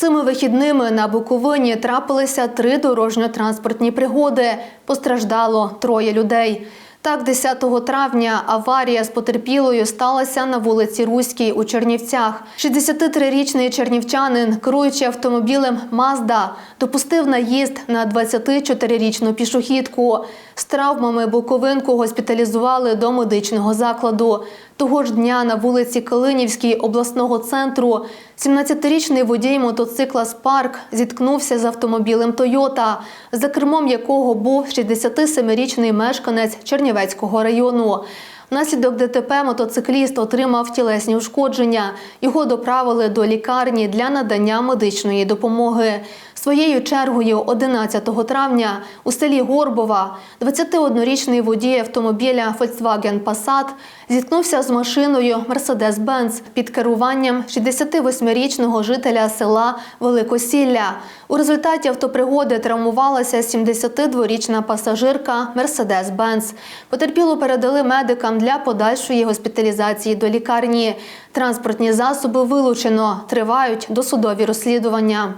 Цими вихідними на Буковині трапилися три дорожньо-транспортні пригоди. Постраждало троє людей. Так, 10 травня аварія з потерпілою сталася на вулиці Руській у Чернівцях. 63-річний чернівчанин, керуючи автомобілем Мазда, допустив наїзд на 24-річну пішохідку. З травмами Буковинку госпіталізували до медичного закладу. Того ж дня на вулиці Калинівській обласного центру 17-річний водій мотоцикла «Спарк» зіткнувся з автомобілем «Тойота», за кермом якого був 67-річний мешканець Чернівецького району. Внаслідок ДТП мотоцикліст отримав тілесні ушкодження. Його доправили до лікарні для надання медичної допомоги. Своєю чергою 11 травня у селі Горбова 21-річний водій автомобіля Volkswagen Passat зіткнувся з машиною Mercedes-Benz під керуванням 68-річного жителя села Великосілля. У результаті автопригоди травмувалася 72-річна пасажирка Mercedes-Benz. Потерпілу передали медикам для подальшої госпіталізації до лікарні. Транспортні засоби вилучено, тривають досудові розслідування.